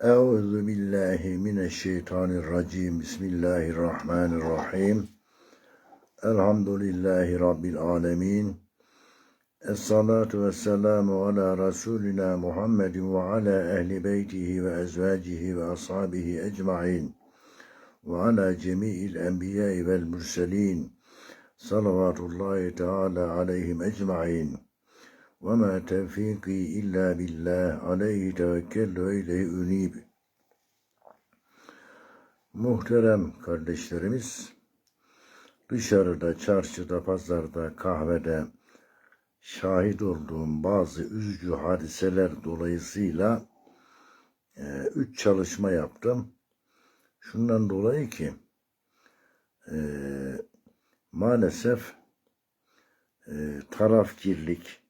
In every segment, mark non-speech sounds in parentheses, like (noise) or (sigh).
Euzu billahi mineşşeytanirracim. Bismillahirrahmanirrahim. Elhamdülillahi rabbil alamin. Esselatu vesselamu ala Resulina Muhammedin ve ala ehli beytihi ve ezvacihi ve ashabihi ecmain. Ve ala cemi'il enbiyai vel murselin. Salavatullahi teala aleyhim ecmain. Tevfiki illa billah. Aleyhi tevekkelü ve ileyhi unib. Muhterem kardeşlerimiz, dışarıda, çarşıda, pazarda, kahvede şahit olduğum bazı üzücü hadiseler dolayısıyla e, üç çalışma yaptım. Şundan dolayı ki e, maalesef e, tarafgirlik,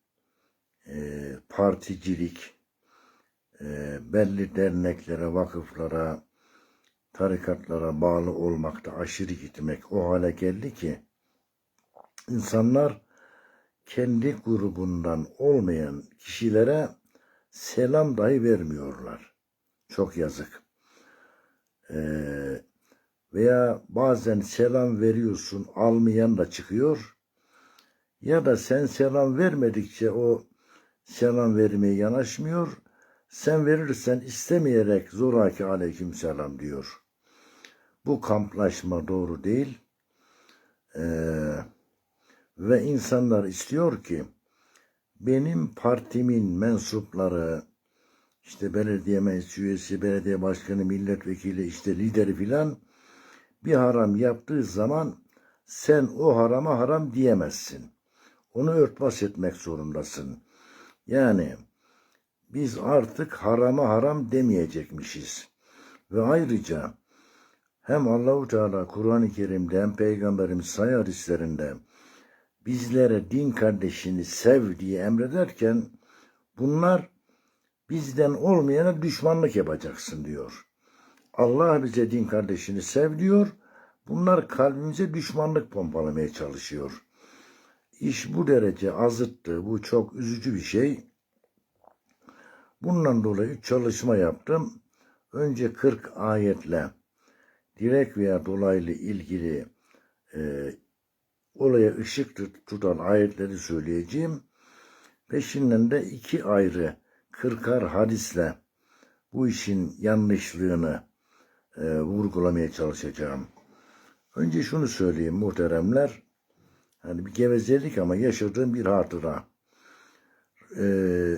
e, particilik, e, belli derneklere, vakıflara, tarikatlara bağlı olmakta aşırı gitmek o hale geldi ki insanlar kendi grubundan olmayan kişilere selam dahi vermiyorlar. Çok yazık. Ee, veya bazen selam veriyorsun almayan da çıkıyor. Ya da sen selam vermedikçe o selam vermeye yanaşmıyor. Sen verirsen istemeyerek zoraki aleyküm selam diyor. Bu kamplaşma doğru değil. Ee, ve insanlar istiyor ki benim partimin mensupları işte belediye meclis üyesi, belediye başkanı, milletvekili, işte lideri filan bir haram yaptığı zaman sen o harama haram diyemezsin. Onu örtbas etmek zorundasın. Yani biz artık harama haram demeyecekmişiz. Ve ayrıca hem Allahu Teala Kur'an-ı Kerim'de hem Peygamberimiz sayı hadislerinde bizlere din kardeşini sev diye emrederken bunlar bizden olmayana düşmanlık yapacaksın diyor. Allah bize din kardeşini sev diyor. Bunlar kalbimize düşmanlık pompalamaya çalışıyor. İş bu derece azıttı. Bu çok üzücü bir şey. Bundan dolayı çalışma yaptım. Önce 40 ayetle direkt veya dolaylı ilgili e, olaya ışık tutan ayetleri söyleyeceğim. Peşinden de iki ayrı kırkar hadisle bu işin yanlışlığını e, vurgulamaya çalışacağım. Önce şunu söyleyeyim muhteremler. Hani bir gevezelik ama yaşadığım bir hatıra. Ee,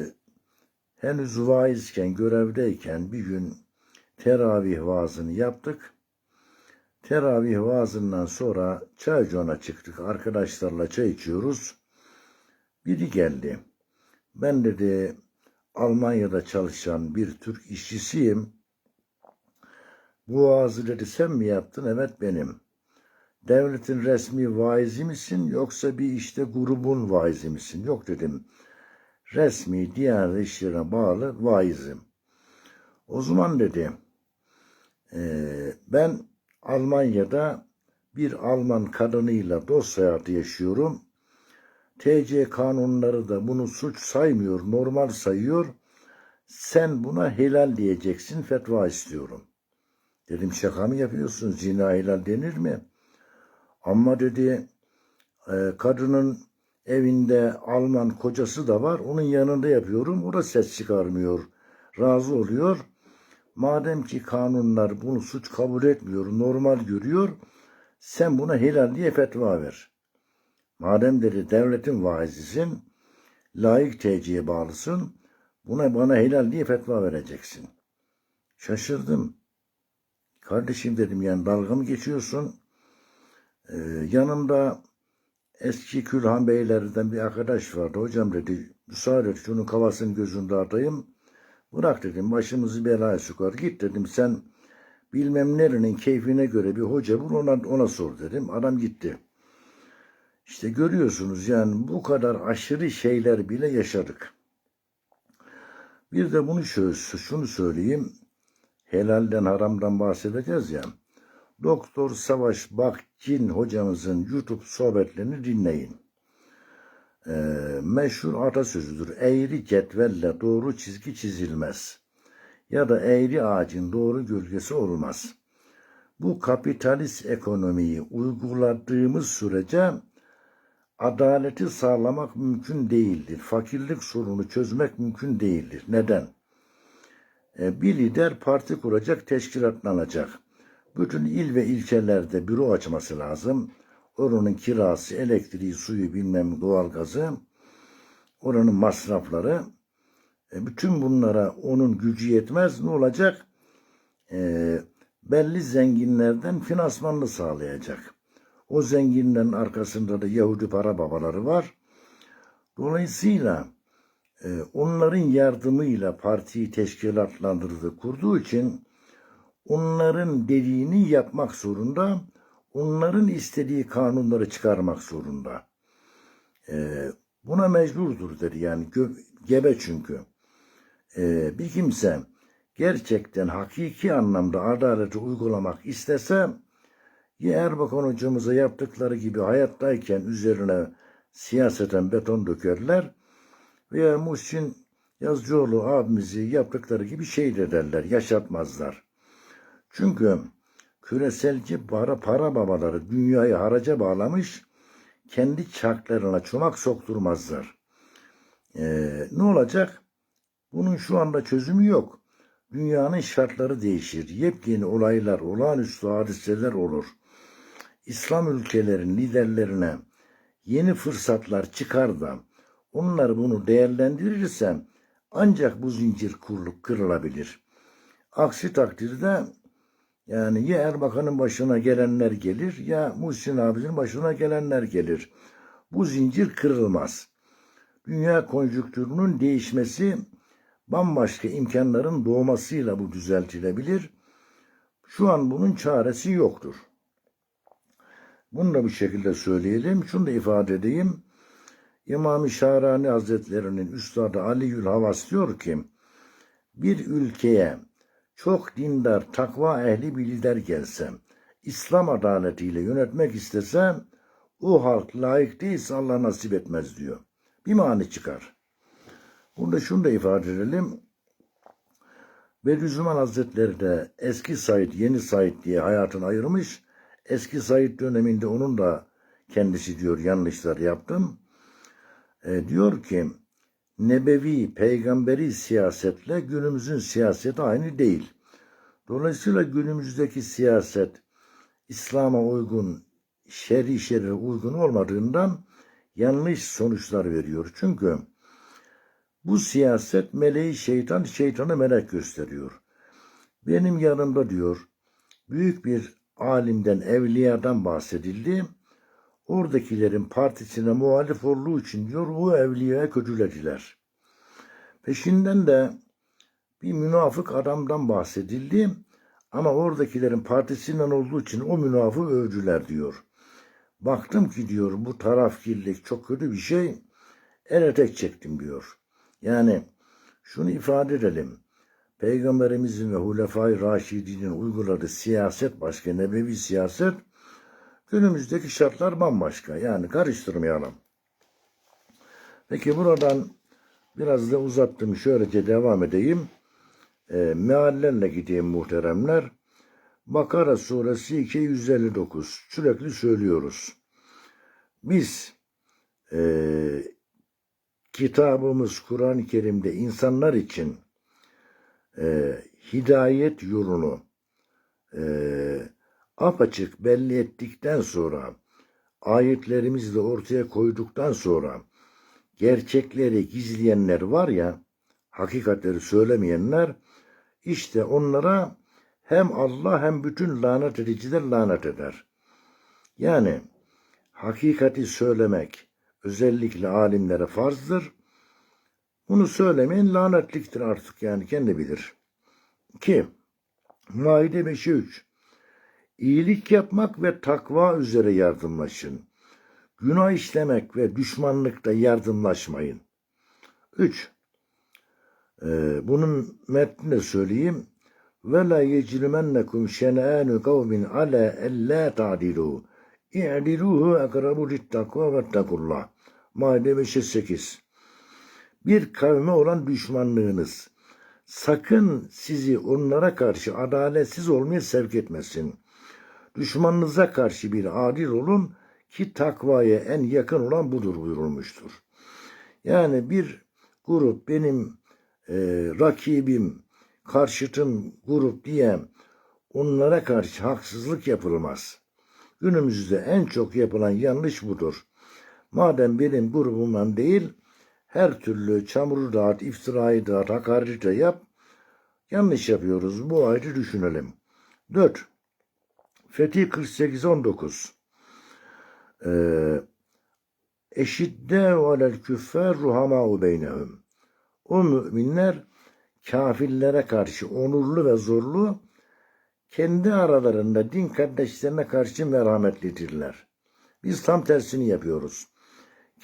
henüz vaizken, görevdeyken bir gün teravih vaazını yaptık. Teravih vaazından sonra çay ocağına çıktık. Arkadaşlarla çay içiyoruz. Biri geldi. Ben dedi Almanya'da çalışan bir Türk işçisiyim. Bu vaazı dedi sen mi yaptın? Evet benim. Devletin resmi vaizi misin yoksa bir işte grubun vaizi misin? Yok dedim. Resmi diğer işlerine bağlı vaizim. O zaman dedi e, ben Almanya'da bir Alman kadınıyla dost hayatı yaşıyorum. TC kanunları da bunu suç saymıyor, normal sayıyor. Sen buna helal diyeceksin, fetva istiyorum. Dedim şaka mı yapıyorsun, zina helal denir mi? Ama dedi e, kadının evinde Alman kocası da var, onun yanında yapıyorum, o da ses çıkarmıyor, razı oluyor. Madem ki kanunlar bunu suç kabul etmiyor, normal görüyor, sen buna helal diye fetva ver. Madem dedi devletin vaizisin, layık teciye bağlısın, buna bana helal diye fetva vereceksin. Şaşırdım. Kardeşim dedim yani dalga mı geçiyorsun? Ee, yanımda eski Külhan Beylerden bir arkadaş vardı. Hocam dedi müsaade et şunun kafasını gözünde atayım. Bırak dedim başımızı belaya sokar. Git dedim sen bilmem nerenin keyfine göre bir hoca bul ona, ona sor dedim. Adam gitti. İşte görüyorsunuz yani bu kadar aşırı şeyler bile yaşadık. Bir de bunu şunu söyleyeyim. Helalden haramdan bahsedeceğiz ya. Doktor Savaş Bakcin hocamızın YouTube sohbetlerini dinleyin. Ee, meşhur atasözüdür. Eğri cetvelle doğru çizgi çizilmez. ya da eğri ağacın doğru gölgesi olmaz. Bu kapitalist ekonomiyi uyguladığımız sürece adaleti sağlamak mümkün değildir. Fakirlik sorunu çözmek mümkün değildir. Neden? E, bir lider parti kuracak, teşkilatlanacak. Bütün il ve ilçelerde büro açması lazım. Oranın kirası, elektriği, suyu, bilmem doğalgazı, oranın masrafları. E, bütün bunlara onun gücü yetmez. Ne olacak? E, belli zenginlerden finansmanını sağlayacak. O zenginlerin arkasında da Yahudi para babaları var. Dolayısıyla e, onların yardımıyla partiyi teşkilatlandırdı, kurduğu için onların dediğini yapmak zorunda, onların istediği kanunları çıkarmak zorunda. E, buna mecburdur dedi yani gebe çünkü. E, bir kimse gerçekten hakiki anlamda adaleti uygulamak istese ya Erbakan hocamıza yaptıkları gibi hayattayken üzerine siyaseten beton dökerler veya Muhsin Yazıcıoğlu abimizi yaptıkları gibi şey de derler, yaşatmazlar. Çünkü küreselci para, babaları dünyayı haraca bağlamış, kendi çarklarına çomak sokturmazlar. Ee, ne olacak? Bunun şu anda çözümü yok. Dünyanın şartları değişir. Yepyeni olaylar, olağanüstü hadiseler olur. İslam ülkelerin liderlerine yeni fırsatlar çıkar da onlar bunu değerlendirirse ancak bu zincir kurulup kırılabilir. Aksi takdirde yani ya Erbakan'ın başına gelenler gelir ya Muhsin abinin başına gelenler gelir. Bu zincir kırılmaz. Dünya konjüktürünün değişmesi bambaşka imkanların doğmasıyla bu düzeltilebilir. Şu an bunun çaresi yoktur. Bunu da bu şekilde söyleyelim. Şunu da ifade edeyim. İmam-ı Şahrani Hazretlerinin Üstadı Ali Havas diyor ki, bir ülkeye çok dindar, takva ehli bir lider gelse, İslam adaletiyle yönetmek istese, o halk layık değilse Allah nasip etmez diyor. Bir mani çıkar. Burada şunu da ifade edelim. Bediüzzaman Hazretleri de eski Said, yeni Said diye hayatını ayırmış. Eski Said döneminde onun da kendisi diyor yanlışlar yaptım. E, diyor ki nebevi, peygamberi siyasetle günümüzün siyaseti aynı değil. Dolayısıyla günümüzdeki siyaset İslam'a uygun, şer'i şer'e uygun olmadığından yanlış sonuçlar veriyor. Çünkü bu siyaset meleği şeytan, şeytanı melek gösteriyor. Benim yanımda diyor büyük bir alimden, evliyadan bahsedildi. Oradakilerin partisine muhalif olduğu için diyor o evliyaya kötülediler. Peşinden de bir münafık adamdan bahsedildi. Ama oradakilerin partisinden olduğu için o münafığı övdüler diyor. Baktım ki diyor bu tarafkirlik çok kötü bir şey. El tek çektim diyor. Yani şunu ifade edelim. Peygamberimizin ve Hulefai Raşidinin uyguladığı siyaset başka, nebevi siyaset günümüzdeki şartlar bambaşka. Yani karıştırmayalım. Peki buradan biraz da uzattım. Şöylece devam edeyim. E, meallerle gideyim muhteremler. Bakara suresi 259. Sürekli söylüyoruz. Biz e, kitabımız Kur'an-ı Kerim'de insanlar için e, hidayet yolunu e, apaçık belli ettikten sonra ayetlerimizi de ortaya koyduktan sonra gerçekleri gizleyenler var ya hakikatleri söylemeyenler işte onlara hem Allah hem bütün lanet ediciler lanet eder. Yani hakikati söylemek özellikle alimlere farzdır. Bunu söylemeyin lanetliktir artık yani kendi bilir. Ki Maide 5'e 3 İyilik yapmak ve takva üzere yardımlaşın. Günah işlemek ve düşmanlıkta yardımlaşmayın. 3. Ee, bunun metnini söyleyeyim. La yecrimennekum şen'anu kavmin ala ella ta'dilu. İ'diluhu akrabu littakva ve takullah. Maide 5'e 8 bir kavme olan düşmanlığınız sakın sizi onlara karşı adaletsiz olmaya sevk etmesin. Düşmanınıza karşı bir adil olun ki takvaya en yakın olan budur buyurulmuştur. Yani bir grup benim e, rakibim, karşıtım grup diye onlara karşı haksızlık yapılmaz. Günümüzde en çok yapılan yanlış budur. Madem benim grubumdan değil, her türlü çamuru dağıt, iftirayı dağıt, hakareti de yap. Yanlış yapıyoruz. Bu ayrı düşünelim. 4. Fethi 48-19 ee, Eşidde alel küffer ruhamâ'u beynehum. O müminler kafirlere karşı onurlu ve zorlu, kendi aralarında din kardeşlerine karşı merhametlidirler. Biz tam tersini yapıyoruz.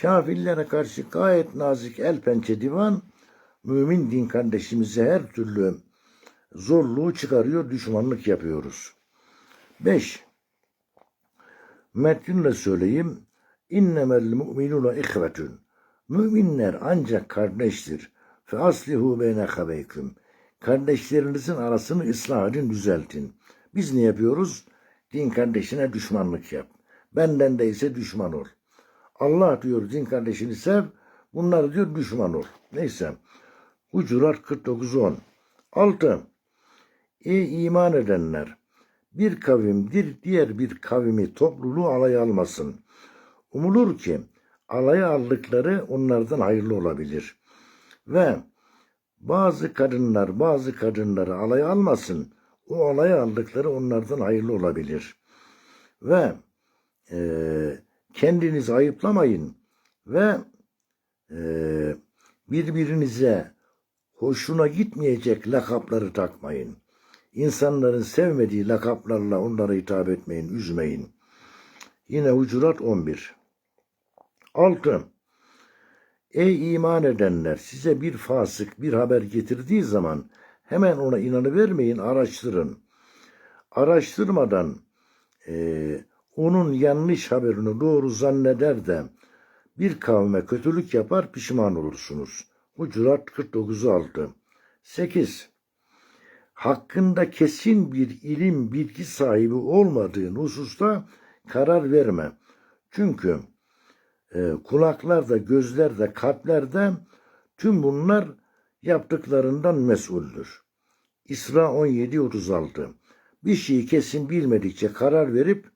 Kafirlere karşı gayet nazik el pençe divan, mümin din kardeşimize her türlü zorluğu çıkarıyor, düşmanlık yapıyoruz. 5. Metnle söyleyeyim. İnnemel mu'minuna ihvetun. Müminler ancak kardeştir. Fe aslihu beyne habeyküm. Kardeşlerinizin arasını ıslah edin, düzeltin. Biz ne yapıyoruz? Din kardeşine düşmanlık yap. Benden değilse düşman ol. Allah diyor din kardeşini sev. Bunlar diyor düşman ol. Neyse. Hucurat 49-10. 6. Ey iman edenler! Bir kavimdir diğer bir kavimi topluluğu alaya almasın. Umulur ki alaya aldıkları onlardan hayırlı olabilir. Ve bazı kadınlar bazı kadınları alaya almasın. O alaya aldıkları onlardan hayırlı olabilir. Ve e, kendinizi ayıplamayın ve e, birbirinize hoşuna gitmeyecek lakapları takmayın. İnsanların sevmediği lakaplarla onlara hitap etmeyin, üzmeyin. Yine Hucurat 11. 6. Ey iman edenler size bir fasık bir haber getirdiği zaman hemen ona inanıvermeyin araştırın. Araştırmadan e, onun yanlış haberini doğru zanneder de bir kavme kötülük yapar pişman olursunuz. Hucurat 49.6 8. Hakkında kesin bir ilim bilgi sahibi olmadığın hususta karar verme. Çünkü e, kulaklarda, gözlerde, kalplerde tüm bunlar yaptıklarından mesuldür. İsra 17.36 Bir şeyi kesin bilmedikçe karar verip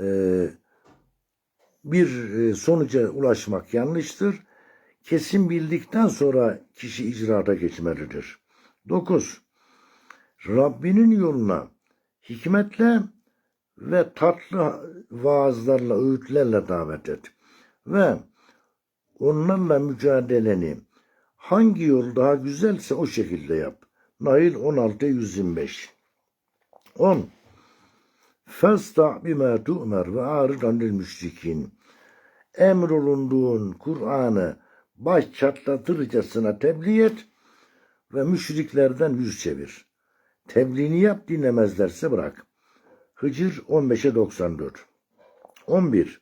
e, bir e, sonuca ulaşmak yanlıştır. Kesin bildikten sonra kişi icraata geçmelidir. 9. Rabbinin yoluna hikmetle ve tatlı vaazlarla, öğütlerle davet et. Ve onlarla mücadeleni hangi yol daha güzelse o şekilde yap. Nail 16 125 10. Festa bima tu'mer ve arid anil müşrikin. Emrolunduğun Kur'an'ı baş çatlatırcasına tebliğ et ve müşriklerden yüz çevir. Tebliğini yap dinlemezlerse bırak. Hıcır 15'e 94 11.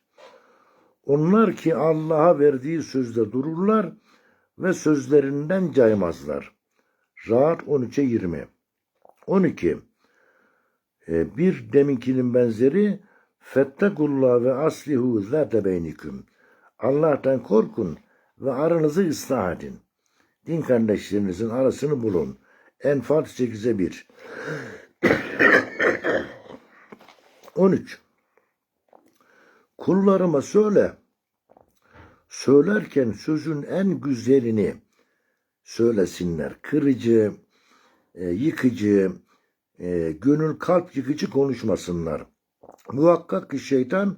Onlar ki Allah'a verdiği sözde dururlar ve sözlerinden caymazlar. Rahat 13'e 20 12. E, bir deminkinin benzeri Fettakullah ve aslihu zâte beyniküm. Allah'tan korkun ve aranızı ıslah edin. Din kardeşlerinizin arasını bulun. Enfal 8'e 1. 13. Kullarıma söyle. Söylerken sözün en güzelini söylesinler. Kırıcı, e, yıkıcı, e, gönül kalp yıkıcı konuşmasınlar. Muhakkak ki şeytan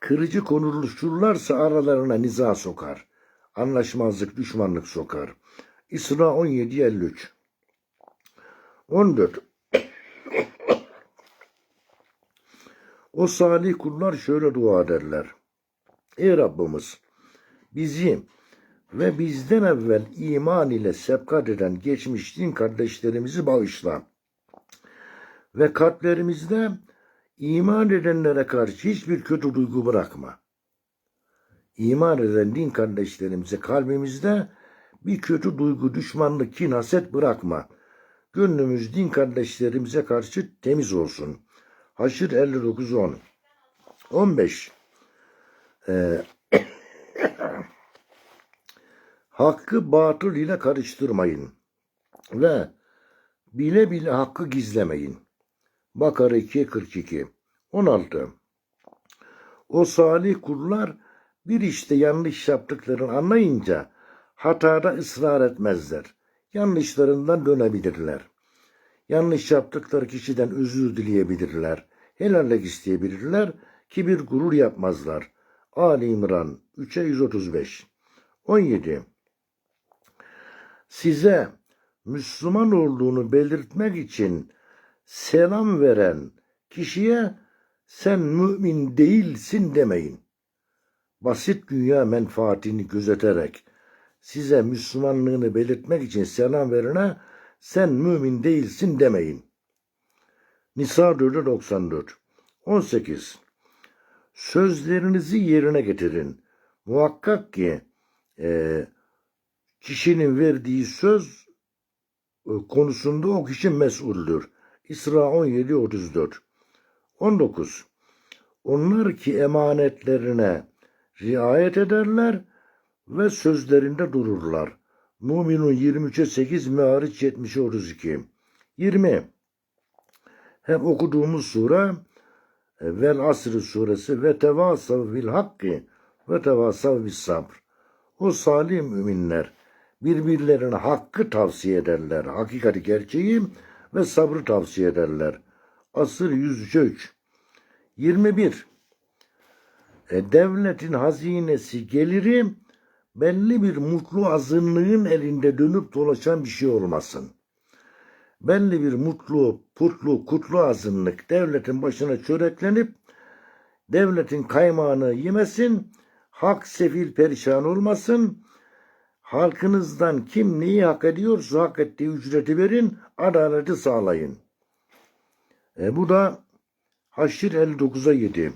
kırıcı konuşurlarsa aralarına niza sokar. Anlaşmazlık, düşmanlık sokar. İsra 17.53 14 O salih kullar şöyle dua ederler. Ey Rabbimiz bizi ve bizden evvel iman ile sebkat eden geçmiş din kardeşlerimizi bağışla. Ve kalplerimizde iman edenlere karşı hiçbir kötü duygu bırakma. İman eden din kardeşlerimize kalbimizde Bir kötü duygu, düşmanlık, kin, haset bırakma. Gönlümüz din kardeşlerimize karşı temiz olsun. Haşr 59 10 15 Ee, (coughs) Hakkı batıl ile karıştırmayın ve bile bile hakkı gizlemeyin. Bakara 2 42 16 O salih kullar bir işte yanlış yaptıklarını anlayınca hatada ısrar etmezler. Yanlışlarından dönebilirler. Yanlış yaptıkları kişiden özür dileyebilirler. Helallik isteyebilirler. Kibir gurur yapmazlar. Ali İmran 3'e 135 17 Size Müslüman olduğunu belirtmek için selam veren kişiye sen mümin değilsin demeyin. Basit dünya menfaatini gözeterek size Müslümanlığını belirtmek için selam verene sen mümin değilsin demeyin. Nisa 4'e 94 18 Sözlerinizi yerine getirin. Muhakkak ki e, kişinin verdiği söz e, konusunda o kişi mesuldür. İsra 17 34 19 Onlar ki emanetlerine riayet ederler ve sözlerinde dururlar. Müminun 23'e 8, Meariç 70'e 32. 20. Hep okuduğumuz sure e, Vel Asr suresi ve tevasav bil hakki ve tevasav bis sabr. O salih müminler birbirlerine hakkı tavsiye ederler. Hakikati gerçeği ve sabrı tavsiye ederler. Asır 103'e 3. 21. E, devletin hazinesi geliri belli bir mutlu azınlığın elinde dönüp dolaşan bir şey olmasın. Belli bir mutlu, putlu, kutlu azınlık devletin başına çöreklenip devletin kaymağını yemesin, hak sefil perişan olmasın, halkınızdan kim neyi hak ediyorsa hak ettiği ücreti verin, adaleti sağlayın. E, bu da Haşr 59'a 7.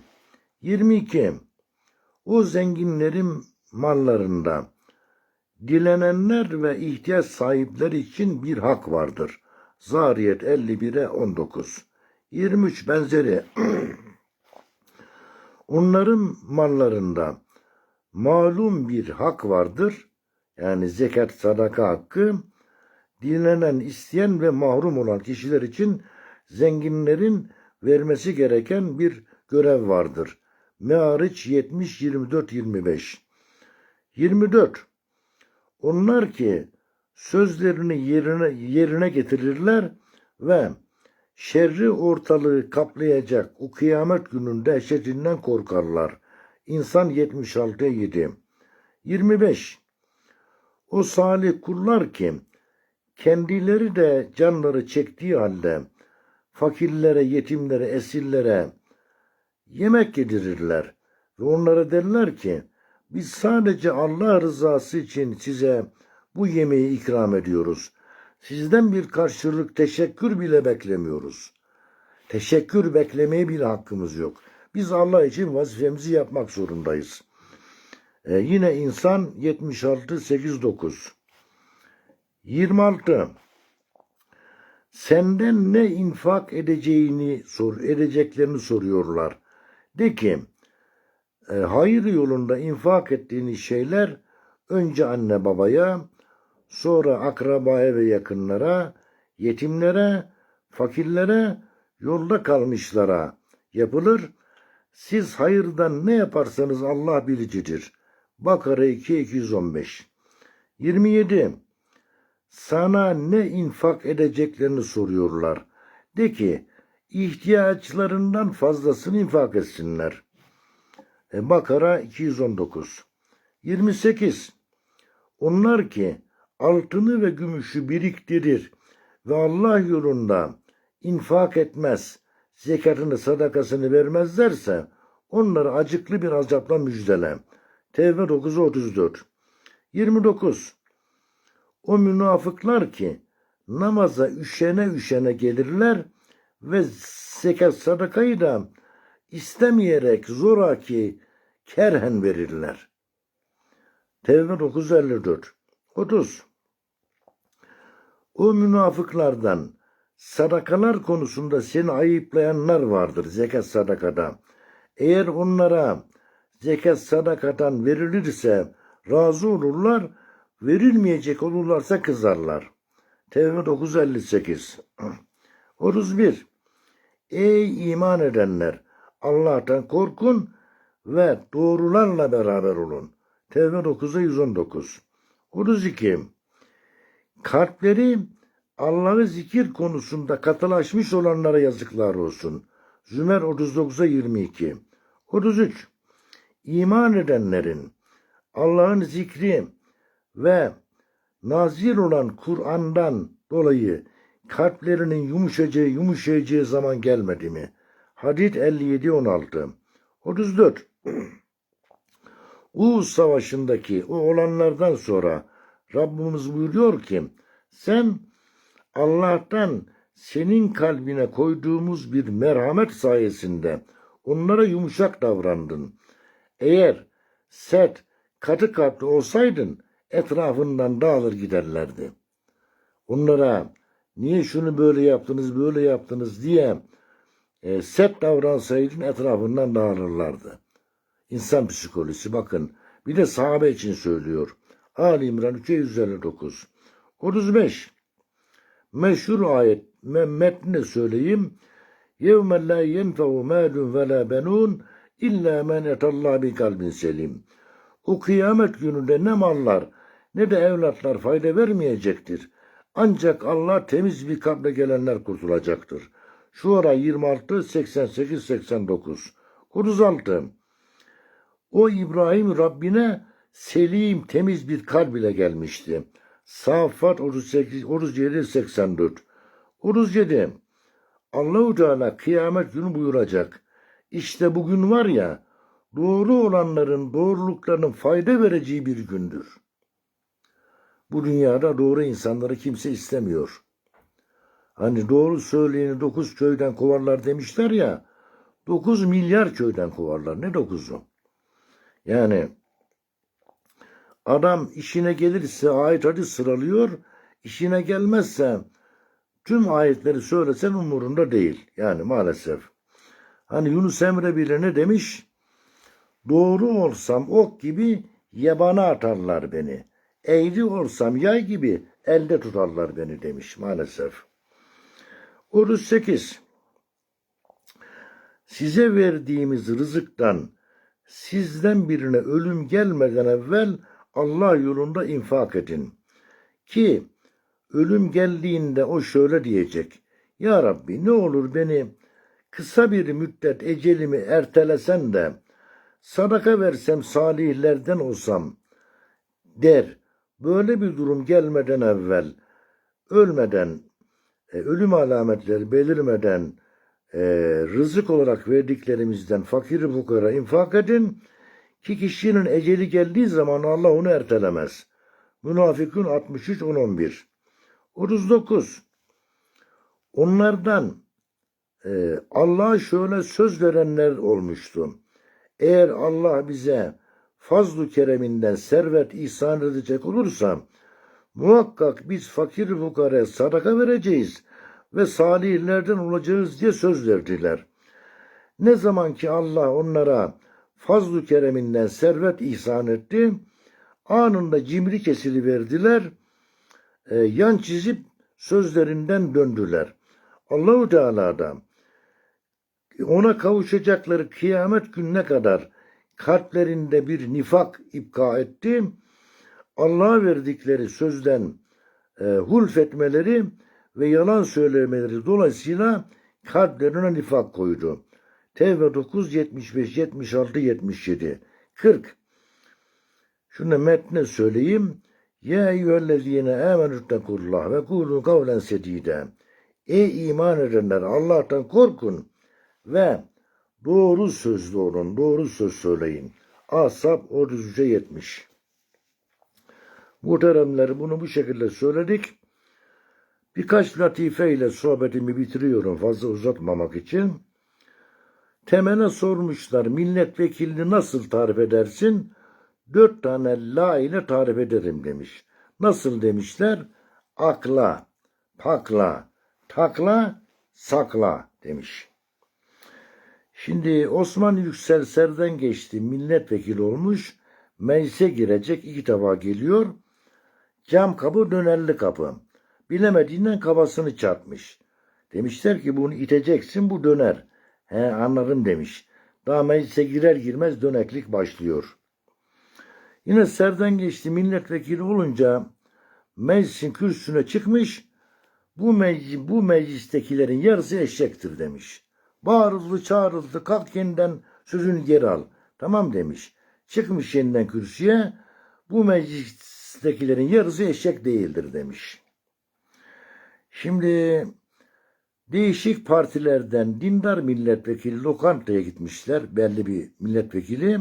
22. O zenginlerin mallarında dilenenler ve ihtiyaç sahipleri için bir hak vardır. Zariyet 51'e 19. 23 benzeri (clears throat) onların mallarında malum bir hak vardır. Yani zekat sadaka hakkı dilenen, isteyen ve mahrum olan kişiler için zenginlerin vermesi gereken bir görev vardır. Meariç 70 24 25 24 Onlar ki sözlerini yerine yerine getirirler ve şerri ortalığı kaplayacak o kıyamet gününde dehşetinden korkarlar. İnsan 76 7 25 O salih kullar ki kendileri de canları çektiği halde fakirlere, yetimlere, esirlere yemek yedirirler ve onlara derler ki biz sadece Allah rızası için size bu yemeği ikram ediyoruz. Sizden bir karşılık teşekkür bile beklemiyoruz. Teşekkür beklemeye bile hakkımız yok. Biz Allah için vazifemizi yapmak zorundayız. Ee, yine insan 76 8 9 26 Senden ne infak edeceğini sor, edeceklerini soruyorlar. De ki, e, hayır yolunda infak ettiğiniz şeyler önce anne babaya, sonra akrabaya ve yakınlara, yetimlere, fakirlere, yolda kalmışlara yapılır. Siz hayırdan ne yaparsanız Allah bilicidir. Bakara 2 215 27 Sana ne infak edeceklerini soruyorlar. De ki ihtiyaçlarından fazlasını infak etsinler. E, Bakara 219 28 Onlar ki altını ve gümüşü biriktirir ve Allah yolunda infak etmez, zekatını sadakasını vermezlerse onları acıklı bir azapla müjdele. Tevbe 9'u 34 29 O münafıklar ki namaza üşene üşene gelirler ve zekat sadakayı da istemeyerek zoraki kerhen verirler. Tevbe 954 30. O münafıklardan sadakalar konusunda seni ayıplayanlar vardır zekat sadakada. Eğer onlara zekat sadakadan verilirse razı olurlar, verilmeyecek olurlarsa kızarlar. Tevbe 958 31 (clears throat) Ey iman edenler! Allah'tan korkun ve doğrularla beraber olun. Tevbe 9'a 119 32 Kalpleri Allah'ı zikir konusunda katılaşmış olanlara yazıklar olsun. Zümer 39'a 22 33 İman edenlerin Allah'ın zikri ve nazir olan Kur'an'dan dolayı kalplerinin yumuşayacağı, yumuşayacağı zaman gelmedi mi? Hadid 57 16 34 Uğuz Savaşı'ndaki o olanlardan sonra Rabbimiz buyuruyor ki sen Allah'tan senin kalbine koyduğumuz bir merhamet sayesinde onlara yumuşak davrandın. Eğer sert, katı kalpli olsaydın etrafından dağılır giderlerdi. Onlara niye şunu böyle yaptınız, böyle yaptınız diye e, sert davransaydım etrafından dağılırlardı. İnsan psikolojisi bakın. Bir de sahabe için söylüyor. Ali İmran 259. 35. Meşhur ayet. Metni söyleyeyim. Yevme la yenfe'u malun ve la benun illa men etallah bi kalbin selim. O kıyamet gününde ne mallar ne de evlatlar fayda vermeyecektir. Ancak Allah temiz bir kalple gelenler kurtulacaktır. Şu ara 26, 88, 89. 36. O İbrahim Rabbine selim, temiz bir kalb ile gelmişti. Safat 38, 37, 84. 37. Allahu Teala kıyamet günü buyuracak. İşte bugün var ya, doğru olanların doğruluklarının fayda vereceği bir gündür. Bu dünyada doğru insanları kimse istemiyor. Hani doğru söyleyeni dokuz köyden kovarlar demişler ya, dokuz milyar köyden kovarlar. Ne dokuzu? Yani adam işine gelirse ayet hadis sıralıyor, işine gelmezse tüm ayetleri söylesen umurunda değil. Yani maalesef. Hani Yunus Emre bile ne demiş? Doğru olsam ok gibi yabana atarlar beni. Eğri olsam yay gibi elde tutarlar beni demiş maalesef. 38. Size verdiğimiz rızıktan sizden birine ölüm gelmeden evvel Allah yolunda infak edin. Ki ölüm geldiğinde o şöyle diyecek. Ya Rabbi ne olur beni kısa bir müddet ecelimi ertelesen de sadaka versem salihlerden olsam der. Böyle bir durum gelmeden evvel ölmeden e, ölüm alametleri belirmeden e, rızık olarak verdiklerimizden fakir fukara infak edin ki kişinin eceli geldiği zaman Allah onu ertelemez. Münafikun 63 11 39 Onlardan e, Allah'a şöyle söz verenler olmuştu. Eğer Allah bize fazlu kereminden servet ihsan edecek olursa muhakkak biz fakir fukara sadaka vereceğiz ve salihlerden olacağız diye söz verdiler. Ne zaman ki Allah onlara fazlu kereminden servet ihsan etti, anında cimri kesili verdiler, e, yan çizip sözlerinden döndüler. Allahu Teala da ona kavuşacakları kıyamet gününe kadar kalplerinde bir nifak ipka etti. Allah'a verdikleri sözden e, hulfetmeleri ve yalan söylemeleri dolayısıyla kalplerine nifak koydu. Tevbe 9, 75, 76, 77, 40. Şunu metne söyleyeyim. Ya eyyühellezine amenüttekullah ve kulu kavlen sedide. Ey iman edenler Allah'tan korkun ve doğru sözlü olun, doğru söz söyleyin. Asap 33'e 70. Muhteremler bunu bu şekilde söyledik. Birkaç latife ile sohbetimi bitiriyorum fazla uzatmamak için. Temene sormuşlar milletvekilini nasıl tarif edersin? Dört tane la ile tarif ederim demiş. Nasıl demişler? Akla, pakla, takla, sakla demiş. Şimdi Osman Yüksel Serden geçti. Milletvekili olmuş. Meclise girecek. iki defa geliyor. Cam kapı dönerli kapı. Bilemediğinden kafasını çarpmış. Demişler ki bunu iteceksin bu döner. He anladım demiş. Daha meclise girer girmez döneklik başlıyor. Yine Serden geçti milletvekili olunca meclisin kürsüsüne çıkmış. Bu, meclis, bu meclistekilerin yarısı eşektir demiş. Bağırıldı çağrıldı kalk yeniden sözünü geri al. Tamam demiş. Çıkmış yeniden kürsüye bu meclistekilerin yarısı eşek değildir demiş. Şimdi değişik partilerden dindar milletvekili lokantaya gitmişler. Belli bir milletvekili.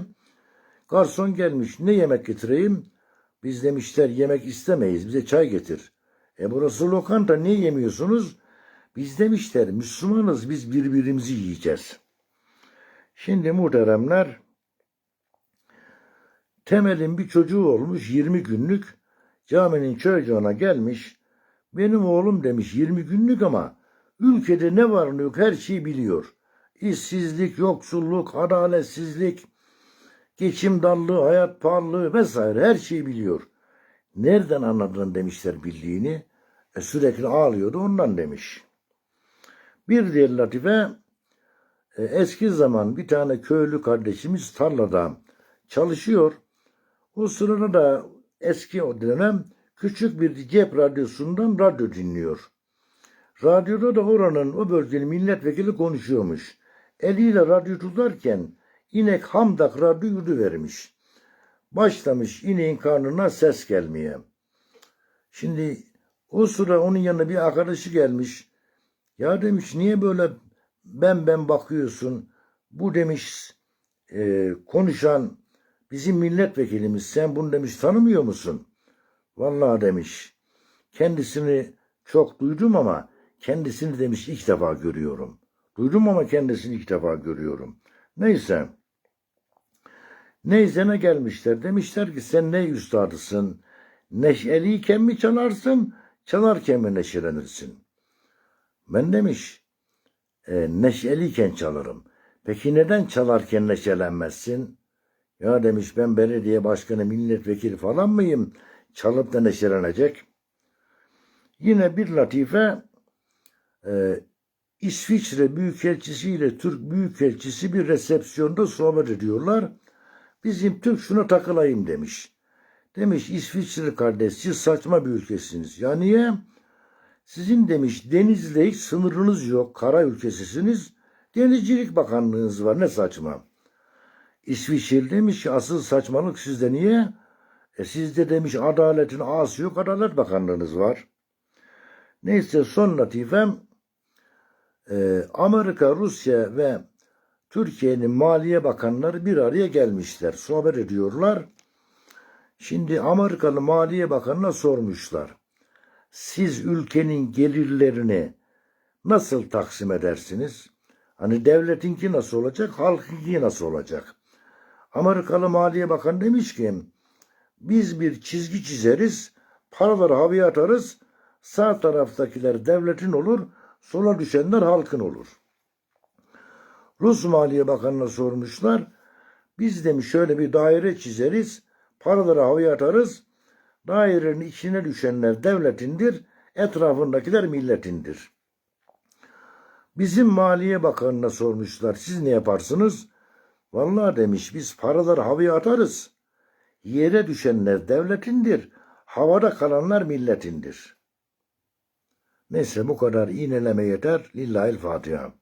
Garson gelmiş. Ne yemek getireyim? Biz demişler yemek istemeyiz. Bize çay getir. E burası lokanta. Niye yemiyorsunuz? Biz demişler Müslümanız. Biz birbirimizi yiyeceğiz. Şimdi muhteremler Temel'in bir çocuğu olmuş 20 günlük caminin çocuğuna gelmiş. Benim oğlum demiş 20 günlük ama ülkede ne var ne yok her şeyi biliyor. İşsizlik, yoksulluk, adaletsizlik, geçim darlığı, hayat pahalılığı vesaire her şeyi biliyor. Nereden anladın demişler bildiğini. E, sürekli ağlıyordu ondan demiş. Bir diğer latife e, eski zaman bir tane köylü kardeşimiz tarlada çalışıyor. O sırada da eski o dönem küçük bir cep radyosundan radyo dinliyor. Radyoda da oranın o bölgenin milletvekili konuşuyormuş. Eliyle radyo tutarken inek hamdak radyo yürü vermiş. Başlamış ineğin karnına ses gelmeye. Şimdi o sıra onun yanına bir arkadaşı gelmiş. Ya demiş niye böyle ben ben bakıyorsun? Bu demiş e, konuşan bizim milletvekilimiz. Sen bunu demiş tanımıyor musun? Vallahi demiş. Kendisini çok duydum ama kendisini demiş ilk defa görüyorum. Duydum ama kendisini ilk defa görüyorum. Neyse. Neyse ne gelmişler. Demişler ki sen ne üstadısın? Neşeliyken mi çalarsın? Çalarken mi neşelenirsin? Ben demiş e, neşeliyken çalarım. Peki neden çalarken neşelenmezsin? Ya demiş ben belediye başkanı milletvekili falan mıyım? Çalıp da neşelenecek. Yine bir latife e, İsviçre Büyükelçisi ile Türk Büyükelçisi bir resepsiyonda sohbet ediyorlar. Bizim Türk şuna takılayım demiş. Demiş İsviçre kardeş siz saçma bir ülkesiniz. Ya niye? Sizin demiş denizle hiç sınırınız yok. Kara ülkesisiniz. Denizcilik bakanlığınız var. Ne saçma. İsviçre demiş asıl saçmalık sizde niye? E sizde demiş adaletin ağası yok. Adalet bakanlığınız var. Neyse son latifem e, Amerika, Rusya ve Türkiye'nin maliye bakanları bir araya gelmişler. Sohbet ediyorlar. Şimdi Amerikalı Maliye Bakanı'na sormuşlar. Siz ülkenin gelirlerini nasıl taksim edersiniz? Hani devletinki nasıl olacak, halkınki nasıl olacak? Amerikalı Maliye Bakanı demiş ki, biz bir çizgi çizeriz, paraları havaya atarız, sağ taraftakiler devletin olur, sola düşenler halkın olur. Rus Maliye Bakanı'na sormuşlar, biz demiş şöyle bir daire çizeriz, paraları havaya atarız, dairenin içine düşenler devletindir, etrafındakiler milletindir. Bizim Maliye Bakanı'na sormuşlar, siz ne yaparsınız? Vallahi demiş, biz paraları havaya atarız. Yere düşenler devletindir, havada kalanlar milletindir. Neyse bu kadar iğneleme yeter. Lillahi'l Fatiha.